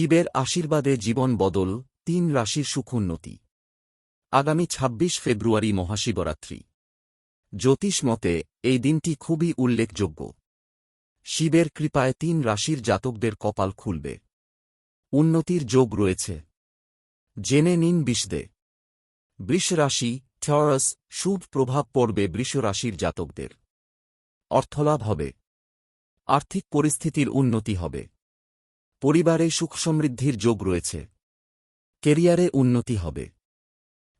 শিবের আশীর্বাদে জীবন বদল, তিন রাশির সুখোন্নতি আগামী ২৬ ফেব্রুয়ারি মহাশিবরাত্রি। জ্যোতিষ মতে, এই দিনটি খুবই উল্লেখযোগ্য। শিবের কৃপায় তিন রাশির জাতকদের কপাল খুলবে। উন্নতির যোগ রয়েছে। জেনে নিন বিষদে। বৃষ রাশি থরস শুভ প্রভাব পড়বে বৃষ রাশির জাতকদের। অর্থলাভ হবে। আর্থিক পরিস্থিতির উন্নতি হবে। পরিবারে সুখ সমৃদ্ধির যোগ রয়েছে। কেরিয়ারে উন্নতি হবে।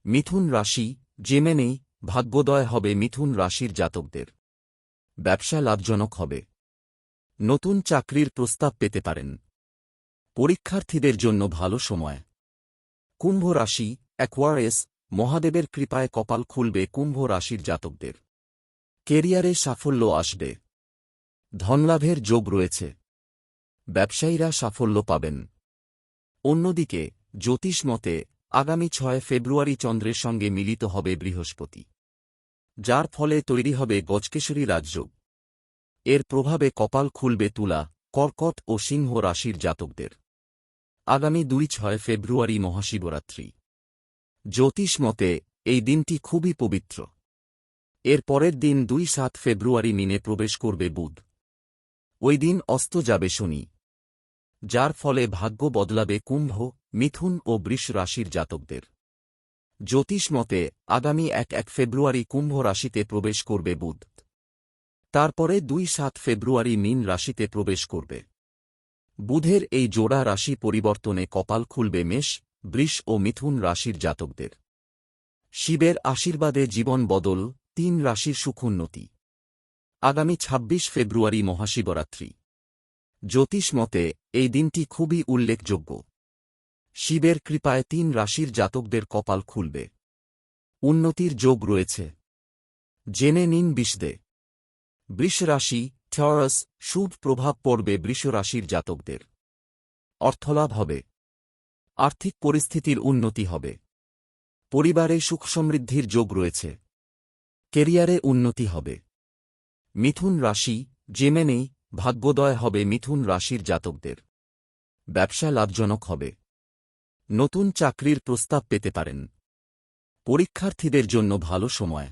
মিথুন রাশি, জেমেনেই ভাগ্যোদয় হবে মিথুন রাশির জাতকদের। ব্যবসা লাভজনক হবে। নতুন চাকরির প্রস্তাব পেতে পারেন। পরীক্ষার্থীদের জন্য ভালো সময়। কুম্ভ রাশি অ্যাকোয়ারেস মহাদেবের কৃপায় কপাল খুলবে কুম্ভ রাশির জাতকদের। কেরিয়ারে সাফল্য আসবে। ধনলাভের যোগ রয়েছে। ব্যবসায়ীরা সাফল্য পাবেন। অন্যদিকে, জ্যোতিষ মতে, আগামী ছয় ফেব্রুয়ারি চন্দ্রের সঙ্গে মিলিত হবে বৃহস্পতি, যার ফলে তৈরি হবে গজকেশরী রাজযোগ এর প্রভাবে কপাল খুলবে তুলা, কর্কট ও সিংহ রাশির জাতকদের। আগামী দুই ছয় ফেব্রুয়ারি মহাশিবরাত্রি। জ্যোতিষ মতে, এই দিনটি খুবই পবিত্র। এর পরের দিন দুই সাত ফেব্রুয়ারি মিনে প্রবেশ করবে বুধ। ওই দিন অস্ত যাবে শনি। যার ফলে ভাগ্য বদলাবে কুম্ভ, মিথুন ও বৃষ রাশির জাতকদের। জ্যোতিষ মতে, আগামী এক এক ফেব্রুয়ারি কুম্ভ রাশিতে প্রবেশ করবে বুধ। তারপরে দুই সাত ফেব্রুয়ারি মিন রাশিতে প্রবেশ করবে। বুধের এই জোড়া রাশি পরিবর্তনে কপাল খুলবে মেষ, বৃষ ও মিথুন রাশির জাতকদের। শিবের আশীর্বাদে জীবন বদল, তিন রাশির সুখোন্নতি। আগামী ২৬ ফেব্রুয়ারি মহাশিবরাত্রি। জ্যোতিষ মতে, এই দিনটি খুবই উল্লেখযোগ্য। শিবের কৃপায় তিন রাশির জাতকদের কপাল খুলবে। উন্নতির যোগ রয়েছে। জেনে নিন বিষদে। বৃষ রাশি থরস শুভ প্রভাব পড়বে বৃষ রাশির জাতকদের। অর্থলাভ হবে। আর্থিক পরিস্থিতির উন্নতি হবে। পরিবারে সুখ সমৃদ্ধির যোগ রয়েছে। কেরিয়ারে উন্নতি হবে। মিথুন রাশি জেমেনেই ভাগ্যোদয় হবে মিথুন রাশির জাতকদের। ব্যবসা লাভজনক হবে। নতুন চাকরির প্রস্তাব পেতে পারেন। পরীক্ষার্থীদের জন্য ভালো সময়।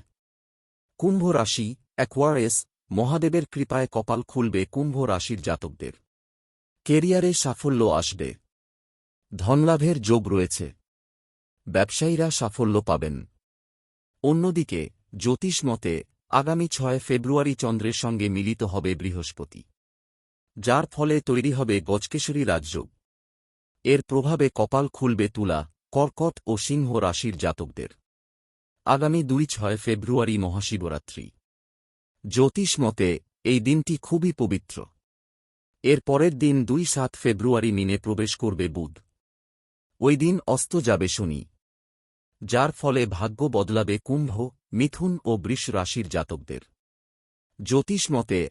কুম্ভ রাশি অ্যাকোয়ারেস মহাদেবের কৃপায় কপাল খুলবে কুম্ভ রাশির জাতকদের। কেরিয়ারে সাফল্য আসবে। ধনলাভের যোগ রয়েছে। ব্যবসায়ীরা সাফল্য পাবেন। অন্যদিকে, জ্যোতিষ মতে, আগামী ছয় ফেব্রুয়ারি চন্দ্রের সঙ্গে মিলিত হবে বৃহস্পতি। যার ফলে তৈরি হবে গজকেশরী রাজযোগ এর প্রভাবে কপাল খুলবে তুলা, কর্কট ও সিংহ রাশির জাতকদের। আগামী দুই ছয় ফেব্রুয়ারি মহাশিবরাত্রি। জ্যোতিষ মতে, এই দিনটি খুবই পবিত্র। এর পরের দিন দুই সাত ফেব্রুয়ারি মিনে প্রবেশ করবে বুধ। ওই দিন অস্ত যাবে শনি। যার ফলে ভাগ্য বদলাবে কুম্ভ, মিথুন ও বৃষ রাশির জাতকদের। জ্যোতিষ মতে